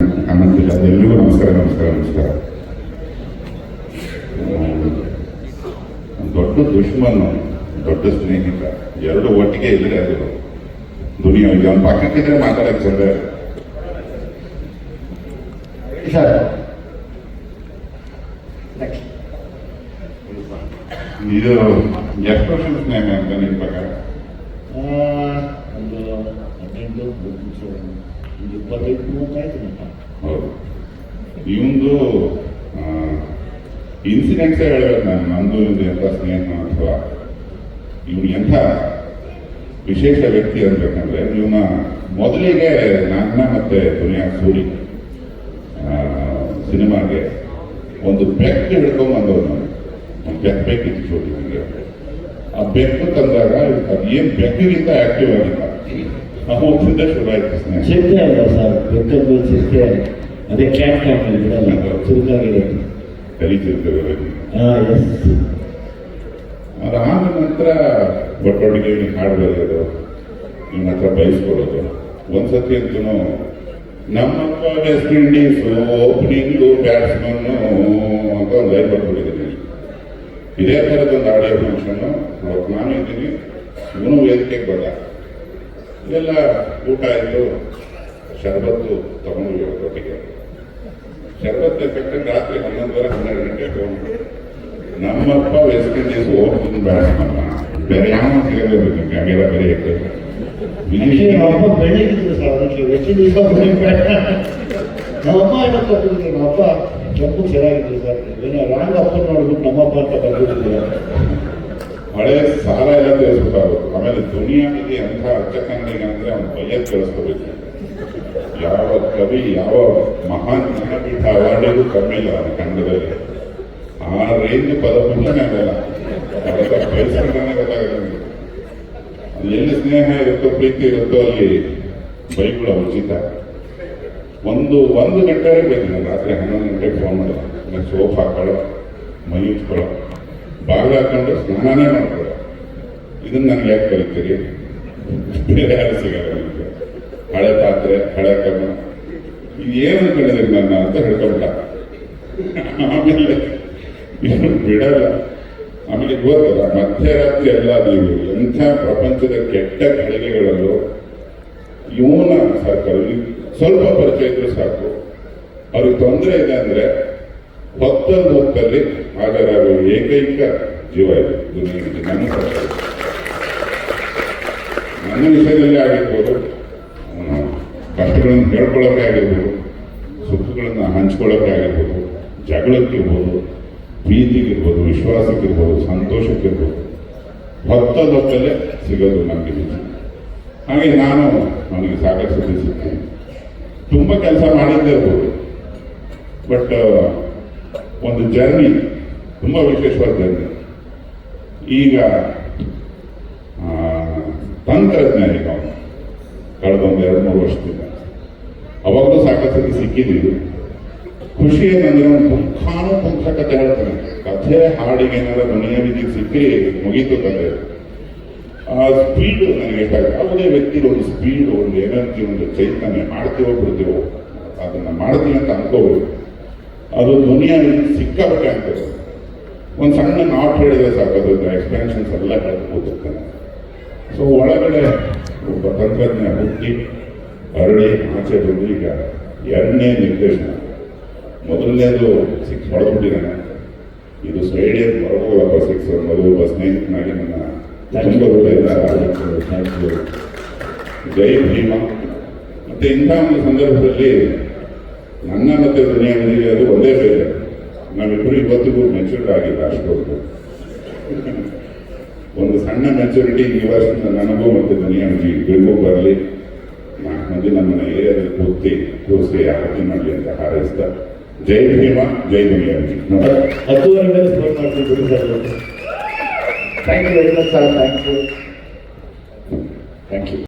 ಅನ್ನೋದಿಲ್ಲ ಎಲ್ರಿಗೂ ನಮಸ್ಕಾರ ನಮಸ್ಕಾರ ನಮಸ್ಕಾರ. ದೊಡ್ಡ ದುಶ್ಮನ್ ದೊಡ್ಡ ಸ್ನೇಹಿತ. ಎರಡು ಒಟ್ಟಿಗೆ ಇದ್ರೆ ಅದು ದುನಿಯಾ. ಅವ್ನ ಪಕ್ಕಕ್ಕಿದ್ರೆ ಮಾತಾಡಕ್ಕೆ ಚಂದ ಸರ್. ಇದು ಎಷ್ಟು ವರ್ಷದ ಸ್ನೇಹ ಅಂತ ನಿಮ್ಮ ಪ್ರಕಾರ? ಹದಿನೆಂಟು ನಿಂತ ಹೌದು. ಇವಂದು ಇನ್ಸಿಡೆಂಟ್ಸೇ ಹೇಳ್ಬೇಕು ನಾನು ನಂದು ಇಂದು ಎಂಥ ಸ್ನೇಹ ಅಥವಾ ಇವನು ಎಂಥ ವಿಶೇಷ ವ್ಯಕ್ತಿ ಅನ್ಬೇಕಂದ್ರೆ ಇವನ ಮೊದಲಿಗೆ ನನ್ನ ಮತ್ತೆ ದುನಿಯಾ ಸೂರಿ ಸಿನಿಮಾಗೆ ಒಂದು ಬೆಕ್ ಹಿಡ್ಕೊಂಡ್ ಬಂದವನು ಬೆಕ್ ಬೇಕಿತ್ತು ಶೂಟಿಂಗಿಗೆ. ಆ ಬೆಕ್ಕು ತಂದಾಗ, ಅದು ಏನು ಬೆಕ್ಕಿಗಿಂತ ಆಕ್ಟಿವ್ ಆಗಿಲ್ಲ ಅವತ್ತಿಂದ ಶುರು ಆಯ್ತು ಸ್ನೇಹ ಚಿರತೆ ಅಲ್ಲ ಸರ್ ಬೆಕ್ಕದ್ದು ಚಿರತೆ ಅದೇ ಕ್ಯಾಟ್ ಕ್ಯಾಟ್ ಬಿಡಲ್ಲ ಚುರುಕಾಗಿದೆ ಕಲಿತಿರ್ತೇವೆ ಹಾಂ ಎಸ್ ಅದಾದ ನಂತರ ಬಟ್ಟೊಡಿಗೆ ಹಾಡು ಬರೆಯೋದು ನಿಮ್ಮ ಹತ್ರ ಬಯಸ್ಕೊಳ್ಳೋದು ಒಂದ್ಸತಿ ಅಂತೂ ನಮ್ಮಪ್ಪ ವೆಸ್ಟ್ ಇಂಡೀಸ್ ಓಪನಿಂಗು ಬ್ಯಾಟ್ಸ್ಮನ್ನು ಅಂತ ಒಂದು ಲೈವ್ ಬರ್ಬಿಟ್ಟಿದ್ದೀನಿ ಇದೇ ಥರದ ಒಂದು ಆಡಿಯೋ ಫಂಕ್ಷನ್ನು ಅವತ್ತು ನಾನು ಇದ್ದೀನಿ ಇವನು ವೇದಿಕೆಗೆ ಬಂದ ಇದೆಲ್ಲ ಊಟ ಆಯಿತು. ಶರಬತ್ತು ತಗೊಂಡು ಒಟ್ಟಿಗೆ. ಶರಬತ್ತು ಎಫೆಕ್ಟ್ ರಾತ್ರಿ ಹನ್ನೊಂದುವರೆ ಹನ್ನೆರಡು ಗಂಟೆ ತಗೊಂಡು ನಮ್ಮಪ್ಪ ವೆಸ್ಟ್ ಇಂಡೀಸ್ ಬೇಡ ಬ್ಯಾಟ್ಸ್ಮನ್ ಬೇರೆ ಯಾವ ಸಿಗಬೇಕು ಹಂಗೆಲ್ಲ ಬೇರೆ ಇರ್ತದೆ ನಮ್ಮ ಅಪ್ಪ ಬೆಳಿಗ್ಗೆ ಸರ್ ಅದಕ್ಕೆ ನಮ್ಮ ಏನೋ ಕೊಟ್ಟಿದ್ರು ನಮ್ಮ ಕೆಂಪು ಚೆನ್ನಾಗಿದ್ರು ಸರ್. ಏನೋ ರಾಂಗ್ ಅಪ್ಪ ನೋಡ್ಬಿಟ್ಟು ನಮ್ಮಪ್ಪ ಅಂತ ಬರ್ಬಿಟ್ಟಿದ್ರು ಹಳೆ ಸಾಲ ಎಲ್ಲ ತೀರಿಸ್ಬಿಟ್ಟಾರು ಆಮೇಲೆ ಅಂತ ಅರ್ಥ ಅಚ್ಚಕನ್ನಡಿಗ ಅಂದ್ರೆ ಅವ್ನು ಭಯ ಕಳಿಸ್ಕೋಬೇಕು ಯಾವ ಕವಿ, ಯಾವ ಮಹಾನ್ ಜ್ಞಾನಪೀಠ ಅವಾರ್ಡಿಗೂ ಕಮ್ಮಿ ಇಲ್ಲ ಅವನ ಕನ್ನಡದಲ್ಲಿ. ಆ ರೇಂಜ್ ಪದ ಆಗಲ್ಲ ಅದೆಲ್ಲ. ಅದು ಎಲ್ಲಿ ಸ್ನೇಹ ಇರುತ್ತೋ, ಪ್ರೀತಿ ಇರುತ್ತೋ, ಅಲ್ಲಿ ಬೈಗುಳ ಉಚಿತ. ಒಂದು ಒಂದು ಗಂಟೆ ಬೇಕು ನಾನು ರಾತ್ರಿ ಹನ್ನೊಂದು ಗಂಟೆಗೆ ಫೋನ್ ಮಾಡೋದು. ಸೋಫಾ ಸೋಪ್ ಹಾಕೊಳ್ಳೋ, ಮೈ ಉಚ್ಕೊಳ್ಳೋ ಬಾಗಿಲು ಹಾಕೊಂಡು ಸ್ನಾನನೇ ಮಾಡ್ಕೊಳ್ಳೋ ಇದನ್ನ ನಾನು ಯಾಕೆ ಕಲಿತೀರಿ ಬೇರೆ ಯಾರು ಸಿಗಲ್ಲ ಹಳೆ ಪಾತ್ರೆ, ಹಳೆ ಕಮ ಇದು ಏನು ಅನ್ಕೊಂಡಿದ್ದೀರಿ ನನ್ನ ಅಂತ ಹೇಳ್ಕೊಂಡ ಆಮೇಲೆ ಬಿಡಲ್ಲ. ಆಮೇಲೆ ಗೊತ್ತಲ್ಲ ಮಧ್ಯರಾತ್ರಿ ಎಲ್ಲ ನೀವು, ಎಂಥ ಪ್ರಪಂಚದ ಕೆಟ್ಟ ಘಳಿಗೆಗಳಲ್ಲೂ ಇವನ ಸರ್ಕಾರ ಸ್ವಲ್ಪ ಪರಿಚಯ ಇದ್ರೆ ಸಾಕು. ಅವ್ರಿಗೆ ತೊಂದರೆ ಇದೆ ಅಂದ್ರೆ ಹೊತ್ತಲ್ಲಿ ಹೊತ್ತಲ್ಲಿ ಅವರು ಏಕೈಕ ಜೀವ ಇದೆ. ನನ್ನ ಪ್ರಕಾರ. ನನ್ನ ವಿಷಯದಲ್ಲಿ ಆಗಿರ್ಬೋದು ಅವನ ಕಷ್ಟಗಳನ್ನು ಹೇಳ್ಕೊಳ್ಳೋಕೆ ಆಗಿರ್ಬೋದು, ಸುಖಗಳನ್ನು ಹಂಚ್ಕೊಳ್ಳೋಕೆ ಆಗಿರ್ಬೋದು, ಜಗಳಕ್ಕಿರ್ಬೋದು, ಪ್ರೀತಿಗಿರ್ಬೋದು, ವಿಶ್ವಾಸಕ್ಕಿರ್ಬೋದು, ಸಂತೋಷಕ್ಕಿರ್ಬೋದು ಹೊತ್ತದ ಹೊತ್ತಲ್ಲೇ ಸಿಗೋದು ನನಗೆ ನಿಜ ಹಾಗೆ ನಾನು ನನಗೆ ಸಾಕಷ್ಟು ಸಿಗ್ತೀನಿ ತುಂಬ ಕೆಲಸ ಮಾಡಿದ್ದೇ ಇರ್ಬೋದು. ಬಟ್ ಒಂದು ಜರ್ನಿ, ತುಂಬ ವಿಶೇಷವಾದ ಜರ್ನಿ. ಈಗ ತಂತ್ರಜ್ಞಾನಿಕ ಅವನು ಕಳೆದ ಒಂದು ಎರಡು, ಮೂರು ವರ್ಷದಿಂದ. ಅವಾಗಲೂ ಸಾಕಷ್ಟು ಸಿಕ್ಕಿದ್ದೀವಿ ಖುಷಿ ಏನಂದ್ರೆ ಅವನು ಪುಂಖಾನು ಪುಂಖ ಕಥೆ ಹೇಳ್ತಾನೆ ಕಥೆ, ಹಾಡಿಗೆ ಏನಾರ ಮನೆಯ ವಿಧಿಗೆ ಸಿಕ್ಕಿ ಮುಗೀತು ಕಥೆ. ಆ ಸ್ಪೀಡ್ ನನಗೆ ಯಾವುದೇ ವ್ಯಕ್ತಿ ಒಂದು ಸ್ಪೀಡ್ ಒಂದು ಎನರ್ಜಿ ಒಂದು ಚೈತನ್ಯ ಮಾಡ್ತೀವೋ ಬಿಡ್ತೀವೋ, ಅದನ್ನ ಮಾಡ್ತೀವಿ ಅಂತ ಅನ್ಕೋಬೋದು. ಅದು ಧ್ವನಿಯ ಸಿಕ್ಕಾಪಟ್ಟೆ ಆಗ್ತದೆ. ಒಂದು ಸಣ್ಣ ನಾಟ್ ಹೇಳಿದ್ರೆ ಸಾಕೋದು ಎಕ್ಸ್ಪೆನ್ಷನ್ಸ್ ಎಲ್ಲ ಕಳ್ಕೊತಿರ್ತಾನೆ ಸೊ ಒಳಗಡೆ ಒಬ್ಬ ತಂತ್ರಜ್ಞ ಹುಟ್ಟಿ ಅರಳಿ ಆಚೆ ಬಂದು ಈಗ ಎರಡನೇ ನಿರ್ದೇಶನ. ಮೊದಲನೇದು ಸಿಕ್ಸ್ ಹೊಡೆದ್ಬಿಟ್ಟಿದ್ದಾನೆ. ಇದು ಸ್ಟೇಡಿಯಂ ಹೊರಗೋಗಪ್ಪ ಸಿಕ್ಸ್ ಅನ್ನೋದು ಒಬ್ಬ ಸ್ನೇಹಿತನಾಗಿ ನನ್ನ ತುಂಬ ಜೈ ಭೀಮ. ಮತ್ತೆ ಇಂಥ ಒಂದು ಸಂದರ್ಭದಲ್ಲಿ ನನ್ನ ಮತ್ತು ಮನೆಗೆ ಅದು ಒಂದೇ ಬೇರೆ. ನಾವಿಬ್ಬರು ಇವತ್ತಿಗೂ ಮೆಚೂರ್ಡ್ ಆಗಿಲ್ಲ ಅಷ್ಟೊಂದು ಒಂದು ಸಣ್ಣ ಮೆಚುರಿಟಿ ಈ ವರ್ಷದಿಂದ ನನಗೂ ಮತ್ತೆ ಮನೆಗೆ ಇಬ್ಬರಿಗೂ ಬರಲಿ ನಾಲ್ಕು ಮಂದಿ ನಮ್ಮನ್ನ ಏರಿಯಾದಲ್ಲಿ ಪೂರ್ತಿ ಕೂರಿಸಿ ಆರತಿ ಮಾಡಲಿ ಅಂತ ಹಾರೈಸ್ತಾ. ಜೈ ಭೀಮ ಜೈ ದುನಿಯಾ ಹತ್ತು ಹತ್ತುವರೆ ಮೇಲೆ phone sir. Thank you very much sir thank you